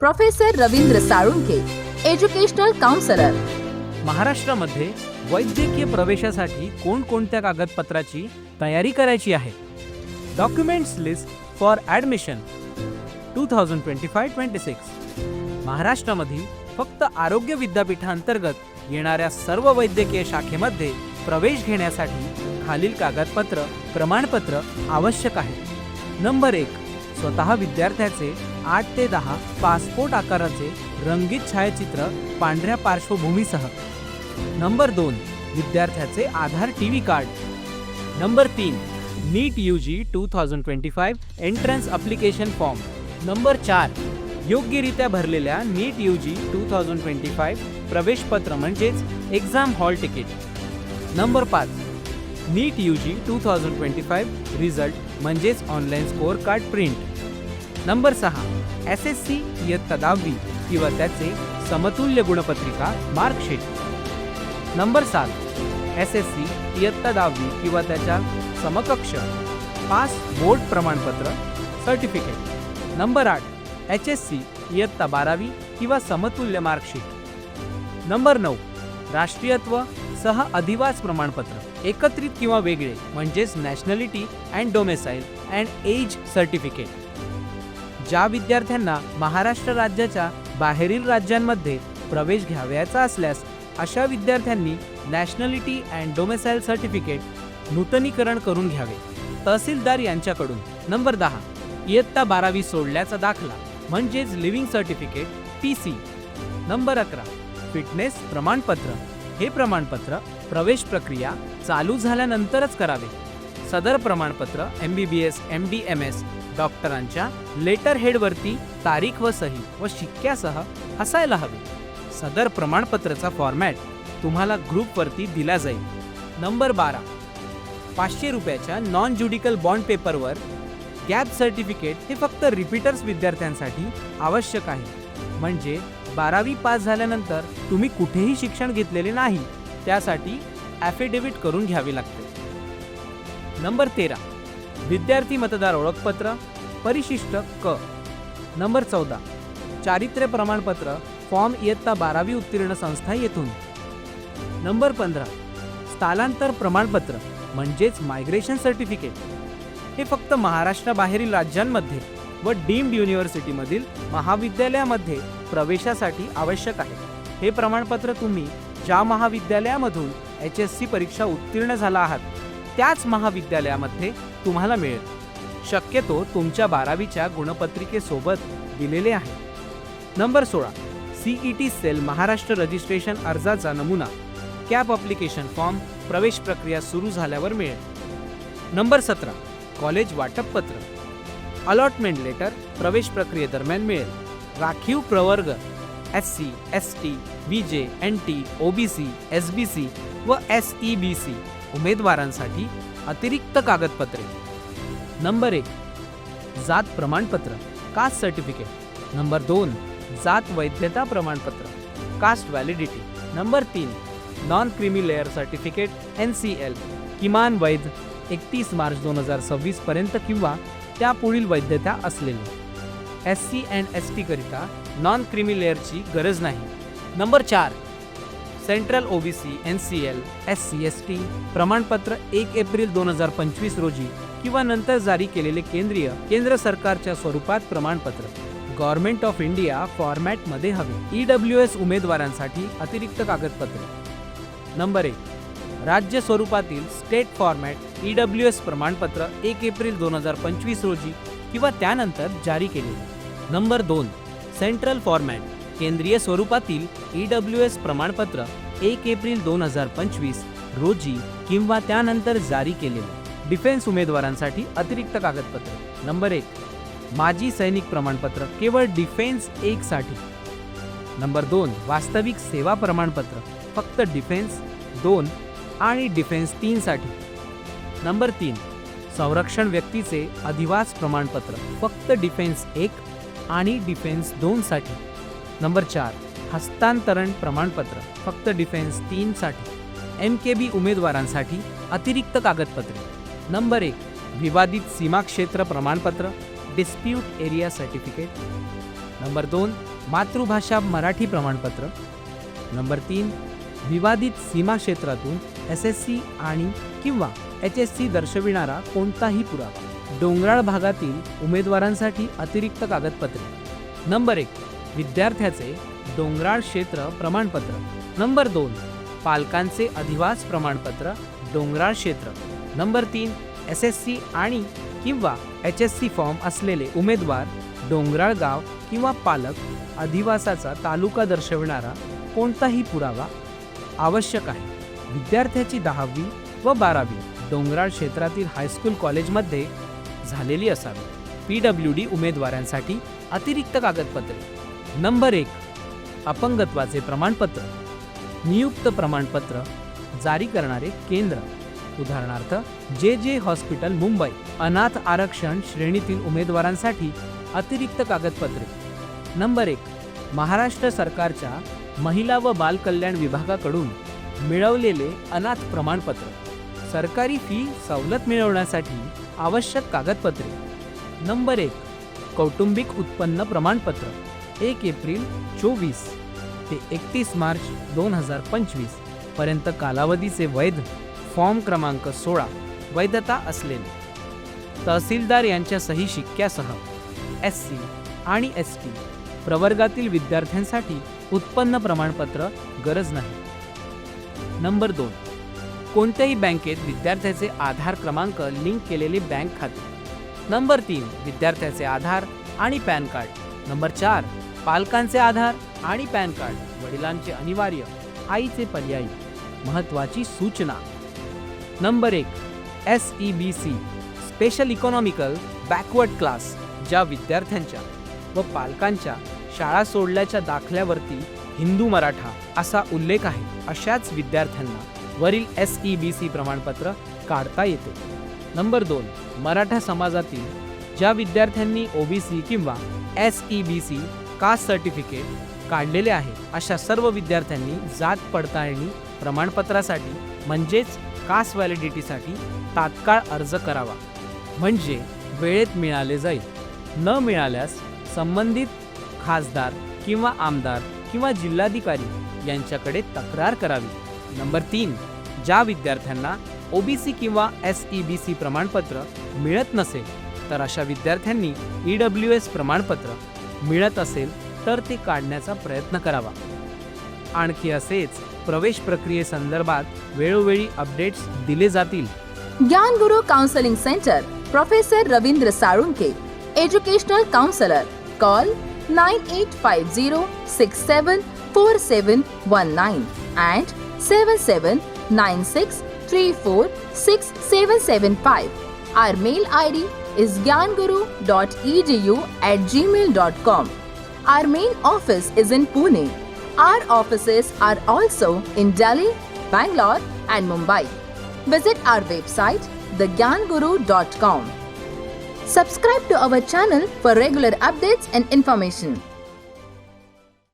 Professor Ravindra Salunke educational counsellor. महाराष्ट्रामध्ये वैद्यकीय प्रवेशासाठी कोणकोणत्या कागदपत्राची तयारी करायची आहे? Documents list for admission two thousand twenty five twenty six. महाराष्ट्रामधील फक्त आरोग्य विद्यापीठांतर्गत येणाऱ्या सर्व वैद्यकीय शाखेमध्ये प्रवेश घेण्यासाठी खालील कागदपत्र प्रमाणपत्र आवश्यक आहे नंबर एक स्वतः विद्यार्थ्याचे आठ ते दहा पासपोर्ट आकाराचे रंगीत छायाचित्र पांढऱ्या पार्श्वभूमीसह. नंबर दोन विद्यार्थ्याचे Aadhaar T V card. Number तीन NEET U G two thousand twenty five entrance application form. Number चार योग्यरित्या भरलेल्या NEET U G two thousand twenty five प्रवेशपत्र म्हणजेच एक्झाम हॉल तिकीट नंबर पाच. NEET U G two thousand twenty five result म्हणजेच online score card print number सहा. S S C इयत्ता दहावी किंवा त्याचे समतुल्य गुणपत्रिका मार्कशीट. नंबर सात. एस एस सी इयत्ता दहावी किंवा त्याच्या समकक्ष पास बोर्ड प्रमाणपत्र सर्टिफिकेट नंबर आठ. एच एस सी इयत्ता बारावी किंवा समतुल्य मार्कशीट. नंबर नऊ राष्ट्रीयत्व सह अधिवास प्रमाणपत्र एकत्रित किंवा वेगळे म्हणजेच nationality and domicile and age certificate. ज्या विद्यार्थ्यांना महाराष्ट्र राज्याच्या बाहेरील राज्यांमध्ये प्रवेश घ्यावयाचा असल्यास अशा विद्यार्थ्यांनी नॅशनॅलिटी अँड डोमेसाईल सर्टिफिकेट नूतनीकरण करून घ्यावे. तहसीलदार यांच्याकडून. नंबर दहा इयत्ता बारावी सोडल्याचा दाखला. म्हणजेच leaving certificate T C number अकरा फिटनेस प्रमाणपत्र. हे प्रमाणपत्र प्रवेश प्रक्रिया चालू झाल्यानंतरच करावे. सदर प्रमाणपत्र M B B S M D M S डॉक्टरांच्या लेटर हेडवरती तारीख व सही व शिक्क्यासह असायला हवे. सदर प्रमाणपत्राचा फॉर्मॅट तुम्हाला ग्रुपवरती दिला जाईल. नंबर बारा पाचशे रुपयाच्या नॉन ज्युडिकल बॉन्ड पेपरवर गॅप सर्टिफिकेट हे फक्त रिपीटर्स विद्यार्थ्यांसाठी आवश्यक आहे. म्हणजे बारावी पास झाल्यानंतर तुम्ही कुठेही शिक्षण घेतलेले नाही त्यासाठी ॲफिडेव्हिट करून घ्यावे लागते. नंबर तेरा. विद्यार्थी मतदार ओळखपत्र परिशिष्ट क. नंबर चौदा. चारित्र्य प्रमाणपत्र फॉर्म इयत्ता बारावी उत्तीर्ण संस्था येथून. नंबर पंधरा. स्थलांतर प्रमाणपत्र म्हणजेच मायग्रेशन सर्टिफिकेट. हे फक्त महाराष्ट्राबाहेरील राज्यांमध्ये व डीम्ड युनिव्हर्सिटीमधील महाविद्यालयामध्ये प्रवेशासाठी आवश्यक आहे. हे प्रमाणपत्र तुम्ही ज्या महाविद्यालयामधून एच एस सी परीक्षा उत्तीर्ण झाला आहात त्याच महाविद्यालयामध्ये तुम्हाला मिळेल. शक्यतो तुमच्या बारावीच्या गुणपत्रिकेसोबत दिलेले आहे. नंबर सोळा. E T cell Maharashtra registration अर्जाचा नमुना. कॅप अप्लिकेशन फॉर्म प्रवेश प्रक्रिया सुरू झाल्यावर मिळेल. नंबर सतरा. कॉलेज वाटप पत्र अलॉटमेंट लेटर प्रवेश प्रक्रियेदरम्यान मिळेल राखीव प्रवर्ग S C S T B J N T O B C S B C व एस ई बी सी उमेदवारांसाठी अतिरिक्त कागदपत्रे. नंबर एक जात प्रमाणपत्र कास्ट सर्टिफिकेट नंबर दोन जात वैधता प्रमाणपत्र कास्ट व्हॅलिडिटी नंबर तीन non creamy layer certificate N C L किमान वैध एकतीस मार्च दोन हजार सव्वीसपर्यंत किंवा त्यापुढील वैधता असलेली. एस सी अँड एस टीकरिता नॉन क्रिमी लेअरची गरज नाही. नंबर चार central OBC N C L S C S T प्रमाणपत्र एक एप्रिल दोन हजार पंचवीस रोजी किंवा नंतर जारी केलेले केंद्रीय केंद्र सरकारच्या स्वरूपात प्रमाणपत्र. गव्हर्नमेंट ऑफ इंडिया फॉर्मॅटमध्ये हवे. ई डब्ल्यू एस उमेदवारांसाठी अतिरिक्त कागदपत्रे. नंबर एक राज्य स्वरूपातील state format E W S प्रमाणपत्र एक एप्रिल दोन हजार पंचवीस रोजी किंवा त्यानंतर जारी केले. नंबर दोन सेंट्रल फॉर्मॅट केंद्रीय स्वरूपातील ई डब्ल्यू एस प्रमाणपत्र एक एप्रिल दोन हजार पंचवीस रोजी किंवा त्यानंतर जारी केलेले डिफेन्स उमेदवारांसाठी अतिरिक्त कागदपत्र. नंबर एक माजी सैनिक प्रमाणपत्र केवळ डिफेन्स एकसाठी. नंबर दोन वास्तविक सेवा प्रमाणपत्र फक्त डिफेन्स. दोन आणि डिफेन्स तीनसाठी. नंबर तीन संरक्षण व्यक्तीचे अधिवास प्रमाणपत्र फक्त डिफेन्स एक आणि डिफेन्स दोनसाठी. नंबर चार हस्तांतरण प्रमाणपत्र फक्त डिफेन्स तीनसाठी. एम के बी उमेदवारांसाठी अतिरिक्त कागदपत्रे. नंबर एक विवादित सीमा क्षेत्र प्रमाणपत्र डिस्प्यूट एरिया सर्टिफिकेट नंबर दोन मातृभाषा मराठी प्रमाणपत्र. नंबर तीन विवादित सीमा क्षेत्रातून एस एस सी आणि किंवा एच एस सी दर्शविणारा कोणताही पुरावा. डोंगराळ भागातील उमेदवारांसाठी अतिरिक्त कागदपत्रे. नंबर एक विद्यार्थ्याचे डोंगराळ क्षेत्र प्रमाणपत्र. नंबर दोन पालकांचे अधिवास प्रमाणपत्र डोंगराळ क्षेत्र. नंबर तीन एस एस सी आणि किंवा एच एस सी फॉर्म असलेले उमेदवार डोंगराळ गाव किंवा पालक अधिवासाचा तालुका दर्शविणारा कोणताही पुरावा आवश्यक आहे. विद्यार्थ्याची दहावी व बारावी डोंगराळ क्षेत्रातील हायस्कूल कॉलेजमध्ये झालेली असावी. पी डब्ल्यू डी उमेदवारांसाठी अतिरिक्त कागदपत्रे. नंबर एक अपंगत्वाचे प्रमाणपत्र. नियुक्त प्रमाणपत्र जारी करणारे केंद्र. उदाहरणार्थ जे जे हॉस्पिटल मुंबई अनाथ आरक्षण श्रेणीतील उमेदवारांसाठी अतिरिक्त कागदपत्रे. नंबर एक महाराष्ट्र सरकारच्या महिला व बालकल्याण विभागाकडून मिळवलेले अनाथ प्रमाणपत्र. सरकारी फी सवलत मिळवण्यासाठी आवश्यक कागदपत्रे. नंबर एक कौटुंबिक उत्पन्न प्रमाणपत्र एक एप्रिल चोवीस ते एकतीस मार्च दोन हजार पंचवीसपर्यंत कालावधीचे वैध फॉर्म क्रमांक सोळा वैधता असलेले. तहसीलदार यांच्या सही शिक्क्यासह एस सी आणि एस टी प्रवर्गातील विद्यार्थ्यांसाठी उत्पन्न प्रमाणपत्र गरज नाही. नंबर दोन. कोणत्याही बँकेत विद्यार्थ्याचे आधार क्रमांक लिंक केलेले बँक खाते. नंबर तीन विद्यार्थ्याचे आधार आणि पॅन कार्ड. नंबर चार पालकांचे आधार आणि पॅन कार्ड वडिलांचे अनिवार्य आईचे पर्यायी. महत्त्वाची सूचना. नंबर एक S E B C special economical backward class ज्या विद्यार्थ्यांच्या व पालकांच्या शाळा सोडल्याच्या दाखल्यावरती हिंदू मराठा असा उल्लेख आहे अशाच विद्यार्थ्यांना वरील एस ई बी सी प्रमाणपत्र काढता येते. नंबर दोन मराठा समाजातील ज्या विद्यार्थ्यांनी ओबीसी किंवा S E B C caste certificate काढलेले आहे अशा सर्व विद्यार्थ्यांनी जात पडताळणी प्रमाणपत्रासाठी म्हणजेच कास्ट व्हॅलिडिटीसाठी तात्काळ अर्ज करावा. म्हणजे वेळेत मिळाले जाईल. न मिळाल्यास संबंधित खासदार किंवा आमदार किंवा जिल्हाधिकारी यांच्याकडे तक्रार करावी. नंबर तीन ज्या विद्यार्थ्यांना ओबीसी किंवा एस ई बी सी प्रमाणपत्र मिळत नसेल तर अशा विद्यार्थ्यांनी ई डब्ल्यू एस प्रमाणपत्र मिळत असेल तर ते काढण्याचा प्रयत्न करावा. आणखी असेच प्रवेश प्रक्रियेसंदर्भात वेळोवेळी अपडेट्स दिले जातील. Dnyanguru counselling centre professor Ravindra Salunke educational counsellor call 9850674719 and 7796346775. Our mail ID is gyanguru.edu at gmail.com. Our main office is in Pune. Our offices are also in Delhi, Bangalore and Mumbai. Visit our website thegyanguru.com. Subscribe to our channel for regular updates and information.